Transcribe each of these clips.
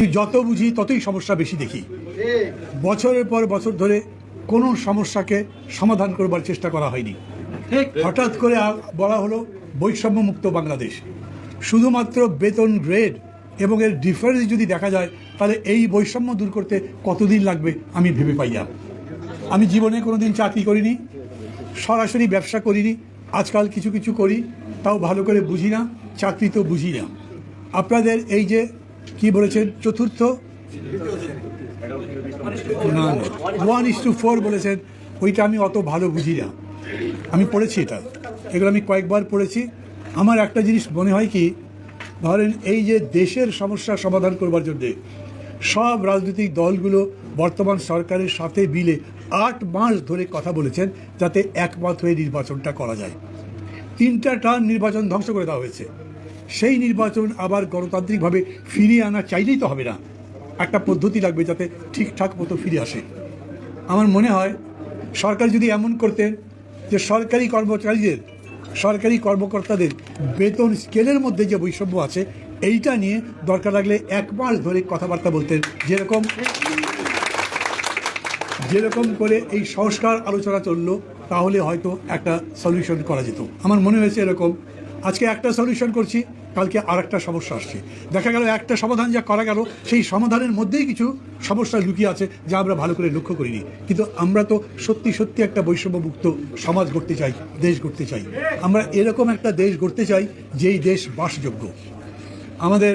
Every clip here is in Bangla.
যত বুঝি ততই সমস্যা বেশি দেখি। বছরের পর বছর ধরে কোনো সমস্যাকে সমাধান করবার চেষ্টা করা হয়নি। হঠাৎ করে বলা হলো বৈষম্য মুক্ত বাংলাদেশ। শুধুমাত্র বেতন গ্রেড এবং এর ডিফারেন্স যদি দেখা যায়, তাহলে এই বৈষম্য দূর করতে কতদিন লাগবে আমি ভেবে পাই না। আমি জীবনে কোনোদিন চাকরি করিনি, সরাসরি ব্যবসা করিনি, আজকাল কিছু কিছু করি, তাও ভালো করে বুঝি না, চাকরি তো বুঝি না। আপনাদের এই যে কি বলেছেন? চতুর্থ? না ওয়ান ইস টু ফোর বলেছেন। ওইটা আমি অত ভালো বুঝি না। আমি পড়েছি এটা। এগুলো আমি কয়েকবার পড়েছি। আমার একটা জিনিস মনে হয় কি ধরেন এই যে দেশের সমস্যা সমাধান করবার জন্যে সব রাজনৈতিক দলগুলো বর্তমান সরকারের সাথে মিলে আট মাস ধরে কথা বলেছেন যাতে একমত হয়ে নির্বাচনটা করা যায়। তিনটা টার্ম নির্বাচন ধ্বংস করে দেওয়া হয়েছে। সেই নির্বাচন আবার গণতান্ত্রিকভাবে ফিরিয়ে আনা চাইলেই তো হবে না। একটা পদ্ধতি লাগবে যাতে ঠিকঠাক মতো ফিরে আসে। আমার মনে হয় সরকার যদি এমন করতেন যে সরকারি কর্মচারীদের, সরকারি কর্মকর্তাদের বেতন স্কেলের মধ্যে যে বৈষম্য আছে, এইটা নিয়ে দরকার লাগলে এক মাস ধরে কথাবার্তা বলতেন। যেরকম যেরকম করে এই সংস্কার আলোচনা চলল, তাহলে হয়তো একটা সলিউশন করা যেত। আমার মনে হয়েছে এরকম। আজকে একটা সলিউশন করছি। কালকে আর একটা সমস্যা আসছে। দেখা গেল একটা সমাধান যা করা গেল, সেই সমাধানের মধ্যেই কিছু সমস্যা লুকিয়ে আছে যা আমরা ভালো করে লক্ষ্য করিনি। কিন্তু আমরা তো সত্যি সত্যি একটা বৈষম্যমুক্ত সমাজ গড়তে চাই, দেশ গড়তে চাই। আমরা এরকম একটা দেশ গড়তে চাই যেই দেশ বাসযোগ্য। আমাদের,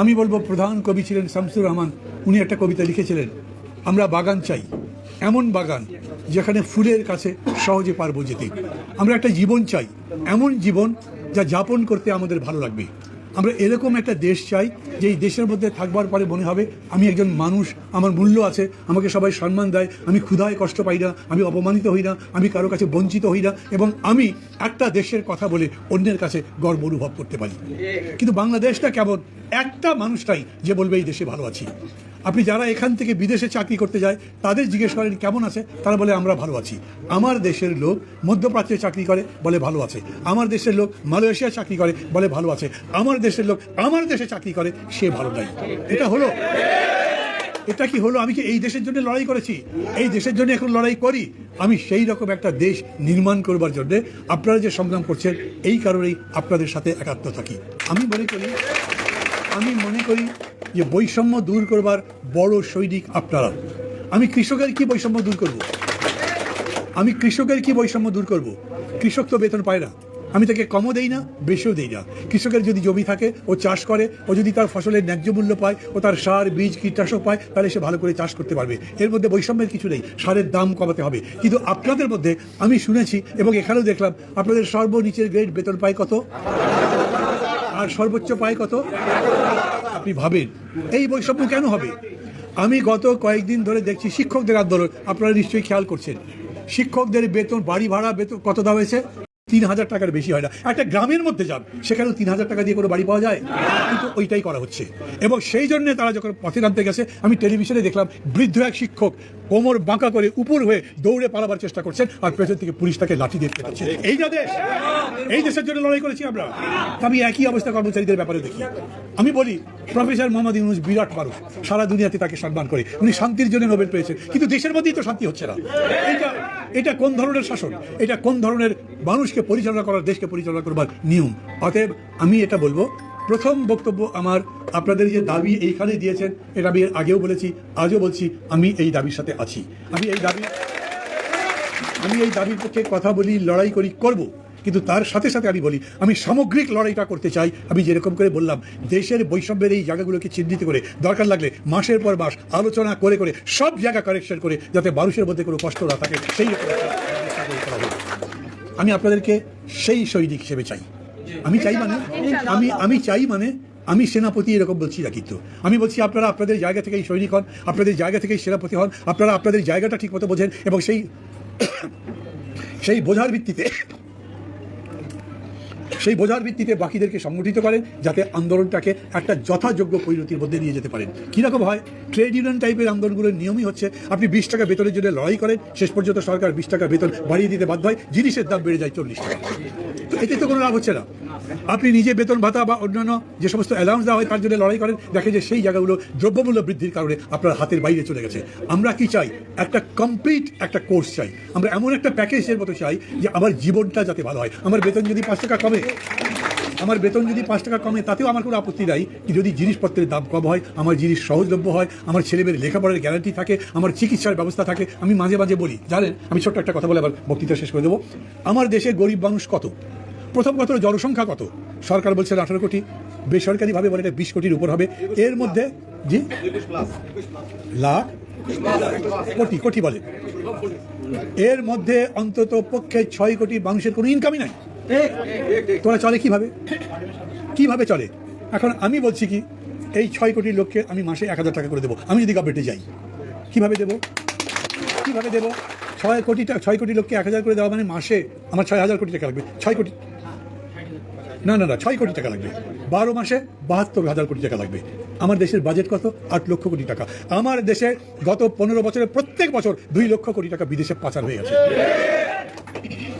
আমি বলব প্রধান কবি ছিলেন শামসুর রহমান, উনি একটা কবিতা লিখেছিলেন, আমরা বাগান চাই, এমন বাগান যেখানে ফুলের কাছে সহজে পারব যেতে। আমরা একটা জীবন চাই, এমন জীবন যা যাপন করতে আমাদের ভালো লাগবে। আমরা এরকম একটা দেশ চাই, যে এই দেশের মধ্যে থাকবার পরে মনে হবে, আমি একজন মানুষ, আমার মূল্য আছে, আমাকে সবাই সম্মান দেয়, আমি ক্ষুধায় কষ্ট পাই না, আমি অপমানিত হই না, আমি কারও কাছে বঞ্চিত হই না, এবং আমি একটা দেশের কথা বলে অন্যের কাছে গর্ব অনুভব করতে পারি। কিন্তু বাংলাদেশটা কেমন? একটা মানুষটাই যে বলবে, এই দেশে ভালো আছি। আপনি যারা এখান থেকে বিদেশে চাকরি করতে যায়, তাদের জিজ্ঞেস করেন, কেমন আছে? তারা বলে, আমরা ভালো আছি। আমার দেশের লোক মধ্যপ্রাচ্যে চাকরি করে, বলে, ভালো আছে। আমার দেশের লোক মালয়েশিয়ায় চাকরি করে, বলে, ভালো আছে। আমার দেশের লোক আমার দেশে চাকরি করে, সে ভালো নাই। এটা হলো। এটা কি হলো? আমি কি এই দেশের জন্য লড়াই করেছি? এই দেশের জন্য এখন লড়াই করি? আমি সেই রকম একটা দেশ নির্মাণ করবার জন্যে আপনারা যে সংগ্রাম করছেন, এই কারণেই আপনাদের সাথে একাত্ম থাকি। আমি মনে করি আমি মনে করি যে বৈষম্য দূর করবার বড় সৈনিক আপনারা। আমি কৃষকের কি বৈষম্য দূর করব? আমি কৃষকের কি বৈষম্য দূর করব? কৃষক তো বেতন পায় না। আমি তাকে কমও দেই না, বেশিও দেই না। কৃষকের যদি জমি থাকে, ও চাষ করে, ও যদি তার ফসলের ন্যায্য মূল্য পায়, ও তার সার, বীজ, কীটনাশক পায়, তাহলে সে ভালো করে চাষ করতে পারবে। এর মধ্যে বৈষম্যের কিছু নেই, সারের দাম কমাতে হবে। কিন্তু আপনাদের মধ্যে আমি শুনেছি এবং এখানেও দেখলাম, আপনাদের সর্বনিচের গ্রেড বেতন পায় কত? আর সর্বোচ্চ পায় কত? আপনি ভাবেন। এই বৈষম্য কেন হবে? আমি গত কয়েকদিন ধরে দেখছি শিক্ষকদের আন্দোলন। আপনারা নিশ্চয়ই খেয়াল করছেন। শিক্ষকদের বেতন, বাড়ি ভাড়া বেতন কত দেওয়া হয়েছে? তিন হাজার টাকার বেশি হয় না। একটা গ্রামের মধ্যে যান, সেখানেও তিন হাজার টাকা দিয়ে কোনো বাড়ি পাওয়া যায়? কিন্তু ওইটাই করা হচ্ছে। এবং সেই জন্য তারা যখন পথে নামতে গেছে, আমি টেলিভিশনে দেখলাম, বৃদ্ধ এক শিক্ষক কোমর বাঁকা করে উপর হয়ে দৌড়ে পালাবার চেষ্টা করছেন আর পেছন থেকে পুলিশ তাকে লাঠি দিয়ে পেটাচ্ছে। এই না দেশ? এই দেশের জন্য লড়াই করেছি আমরা। আমি একই অবস্থা কর্মচারীদের ব্যাপারে দেখি। আমি বলি, প্রফেসর মোহাম্মদ ইউনুস বিরাট মানুষ। সারা দুনিয়াতে তাকে সম্মান করে। উনি শান্তির জন্য নোবেল পেয়েছেন। কিন্তু দেশের মধ্যেই তো শান্তি হচ্ছে না। এটা এটা কোন ধরনের শাসন? এটা কোন ধরনের মানুষকে পরিচালনা করার, দেশকে পরিচালনা করবার নিয়ম। অতএব আমি এটা বলব, প্রথম বক্তব্য আমার আপনাদের যে দাবি এইখানে দিয়েছেন, এটা আমি আগেও বলেছি, আজও বলছি, আমি এই দাবির সাথে আছি। আমি এই দাবি, আমি এই দাবির পক্ষে কথা বলি, লড়াই করি, করব। কিন্তু তার সাথে সাথে আমি বলি, আমি সামগ্রিক লড়াইটা করতে চাই। আমি যেরকম করে বললাম, দেশের বৈষম্যের এই জায়গাগুলোকে চিহ্নিত করে, দরকার লাগলে মাসের পর মাস আলোচনা করে করে, সব জায়গা কারেকশন করে, যাতে মানুষের মধ্যে কোনো কষ্ট না থাকে, সেই রকম আমি আপনাদেরকে সেই সৈনিক হিসেবে চাই। আমি চাই মানে আমি আমি চাই মানে আমি সেনাপতি এরকম বলছি না কিন্তু আমি বলছি আপনারা আপনাদের জায়গা থেকেই সৈনিক হন আপনাদের জায়গা থেকেই সেনাপতি হন আপনারা আপনাদের জায়গাটা ঠিক মতো বোঝেন এবং সেই সেই বোঝার ভিত্তিতে সেই বোঝার ভিত্তিতে বাকিদেরকে সংগঠিত করেন যাতে আন্দোলনটাকে একটা যথাযোগ্য পরিণতির মধ্যে নিয়ে যেতে পারেন। কীরকম হয়? ট্রেড ইউনিয়ন টাইপের আন্দোলনগুলোর নিয়মই হচ্ছে, আপনি বিশ টাকা বেতনের জন্য লড়াই করেন, শেষ পর্যন্ত সরকার বিশ টাকা বেতন বাড়িয়ে দিতে বাধ্য হয়, জিনিসের দাম বেড়ে যায় চল্লিশ টাকা। এতে তো কোনো লাভ হচ্ছে না। আপনি নিজে বেতন ভাতা বা অন্যান্য যে সমস্ত অ্যালাউন্স দেওয়া হয় তার জন্য লড়াই করেন দেখে যে সেই জায়গাগুলো দ্রব্যমূল্য বৃদ্ধির কারণে আপনার হাতের বাইরে চলে গেছে। আমরা কি চাই? একটা কমপ্লিট একটা কোর্স চাই। আমরা এমন একটা প্যাকেজের মতো চাই যে আমার জীবনটা যাতে ভালো হয়। আমার বেতন যদি পাঁচ টাকা কমে আমার বেতন যদি পাঁচ টাকা কমে, তাতেও আমার কোনো আপত্তি নাই যদি জিনিসপত্রের দাম কম হয়, আমার জিনিস সহজলভ্য হয়, আমার ছেলেমেয়ের লেখাপড়ার গ্যারান্টি থাকে, আমার চিকিৎসার ব্যবস্থা থাকে, আমি মাঝে মাঝে বলি, জানেন, আমি ছোট্ট একটা কথা বলে আবার বক্তৃতা শেষ করে দেবো। আমার দেশে গরিব মানুষ কত? প্রথম কথা জনসংখ্যা কত? সরকার বলছে আঠারো কোটি, বেসরকারিভাবে বলে এটা বিশ কোটির উপর হবে। এর মধ্যে, জি? লাখ? কোটি কোটি বলে। এর মধ্যে অন্তত পক্ষে ছয় কোটি মানুষের কোনো ইনকামই নাই। তোরা চলে কীভাবে? কীভাবে চলে? এখন আমি বলছি কি, এই ছয় কোটি লোককে আমি মাসে এক হাজার টাকা করে দেবো। আমি যদি গভর্নমেন্টে যাই, কীভাবে দেবো? কীভাবে দেবো? ছয় কোটি ছয় কোটি লোককে এক হাজার করে দেওয়া মানে মাসে আমার ছয় হাজার কোটি টাকা লাগবে। ছয় কোটি না না না, ছয় কোটি টাকা লাগবে। বারো মাসে বাহাত্তর হাজার কোটি টাকা লাগবে। আমার দেশের বাজেট কত? আট লক্ষ কোটি টাকা। আমার দেশে গত পনেরো বছরে প্রত্যেক বছর দুই লক্ষ কোটি টাকা বিদেশে পাচার হয়ে গেছে।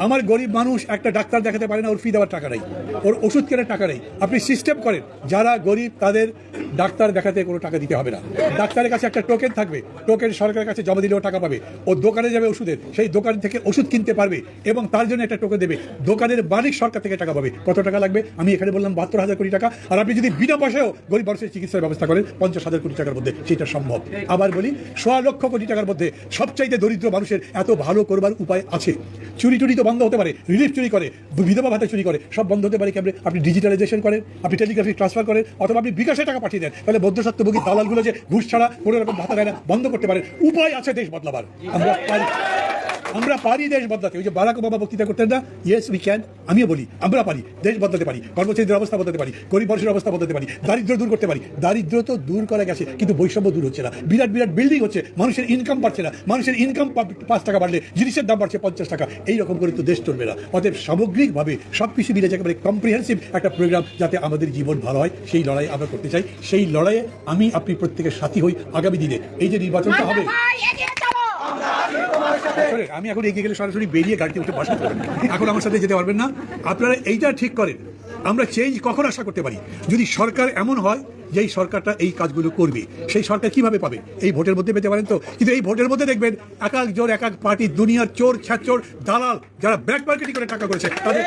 আমার গরিব মানুষ একটা ডাক্তার দেখাতে পারে না, ওর ফি দেওয়ার টাকা নেই। ওর ওষুধ কেনার টাকা নেই। আপনি সিস্টেম করেন। যারা গরিব, তাদের ডাক্তার দেখাতে কোনো টাকা দিতে হবে না। ডাক্তারের কাছে একটা টোকেন থাকবে। টোকেন সরকারের কাছে জমা দিলেও টাকা পাবে। ও দোকানে যাবে ওষুধের। সেই দোকান থেকে ওষুধ কিনতে পারবে এবং তার জন্য একটা টোকেন দেবে। দোকানের মালিক সরকার থেকে টাকা পাবে। কত টাকা লাগবে? আমি এখানে বললাম বাহাত্তর হাজার কোটি টাকা। আর আপনি যদি বিনা পয়সায়ও গরিব মানুষের চিকিৎসার ব্যবস্থা করেন, পঞ্চাশ হাজার কোটি টাকার মধ্যে সেটা সম্ভব। আবার বলি, সোয়া লক্ষ কোটি টাকার মধ্যে সবচাইতে দরিদ্র মানুষের এত ভালো করবার উপায় আছে। চুরি টুরি তো বন্ধ হতে পারে, রিলিফ চুরি করে, বিধবা ভাতা চুরি করে, সব বন্ধ হতে পারে কেমন? আপনি ডিজিটালাইজেশন করেন, আপনি টেলিগ্রাফি ট্রান্সফার করেন, অথবা আপনি বিকাশে টাকা পাঠিয়ে দেন। তাহলে বদ্ধস্বার্থভোগী দালালগুলো যে ঘুষ ছাড়া কোনো রকম ভাতা দেয় না, বন্ধ করতে পারে। উপায় আছে দেশ বদলাবার। আমরা আমরা পারি দেশ বদলাতে ওই যে বারাক বাবা বক্তৃতা করতেন না? ইয়েস উই ক্যান আমিও বলি আমরা পারি দেশ বদলাতে পারি কর্মচারীদের অবস্থা বদলাতে পারি গরিব মানুষের অবস্থা বদলাতে পারি দারিদ্র দূর করতে পারি। দারিদ্র তো দূর করা গেছে কিন্তু বৈষম্য দূর হচ্ছে না। বিরাট বিরাট বিল্ডিং হচ্ছে মানুষের ইনকাম বাড়ছে না। মানুষের ইনকাম পাঁচ টাকা বাড়লে জিনিসের দাম বাড়ছে পঞ্চাশ টাকা। এই রকম করে তো দেশ চলবে না। অতএব সামগ্রিকভাবে সব কিছু মিলে একেবারে কম্প্রিহেন্সিভ একটা প্রোগ্রাম যাতে আমাদের জীবন ভালো হয় সেই লড়াই আমরা করতে চাই। সেই লড়াইয়ে আমি আপনি প্রত্যেকের সাথী হই আগামী দিনে। এই যে নির্বাচনটা হবে ভাই এগিয়ে চলো শোনেন, আমি এখন এগিয়ে গেলে সরাসরি বেরিয়ে গাড়িতে উঠে বসা করবেন। এখন আমার সাথে যেতে পারবেন না। আপনারা এইটা ঠিক করেন। আমরা চেঞ্জ কখন আশা করতে পারি? যদি সরকার এমন হয় যে এই সরকারটা এই কাজগুলো করবে, সেই সরকার কীভাবে পাবে? এই ভোটের মধ্যে পেতে পারেন তো? কিন্তু এই ভোটের মধ্যে দেখবেন এক এক জোর, এক এক পার্টি দুনিয়ার চোর, ছ্যাচোর, দালাল, যারা ব্ল্যাক মার্কেটিং করে টাকা করেছে তাদের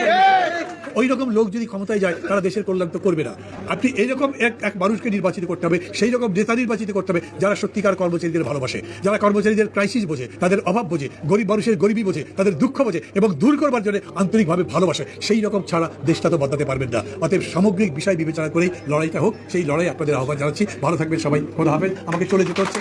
ওই রকম লোক যদি ক্ষমতায় যায়, তারা দেশের কল্যাণ তো করবে না। আপনি এইরকম এক এক মানুষকে নির্বাচিত করতে হবে সেই রকম নেতা নির্বাচিত করতে হবে, যারা সত্যিকার কর্মচারীদের ভালোবাসে, যারা কর্মচারীদের ক্রাইসিস বোঝে, তাদের অভাব বোঝে, গরিব মানুষের গরিবী বোঝে, তাদের দুঃখ বোঝে এবং দূর করবার জন্য আন্তরিকভাবে ভালোবাসে সেই রকম ছাড়া দেশটা তো বদলাতে পারবেন না। অতএব সামগ্রিক বিষয় বিবেচনা করেই লড়াইটা হোক, সেই লড়াই আপনাদের আহ্বান জানাচ্ছি। ভালো থাকবেন সবাই, খোদা হবেন আমাকে চলে যেতে হচ্ছে।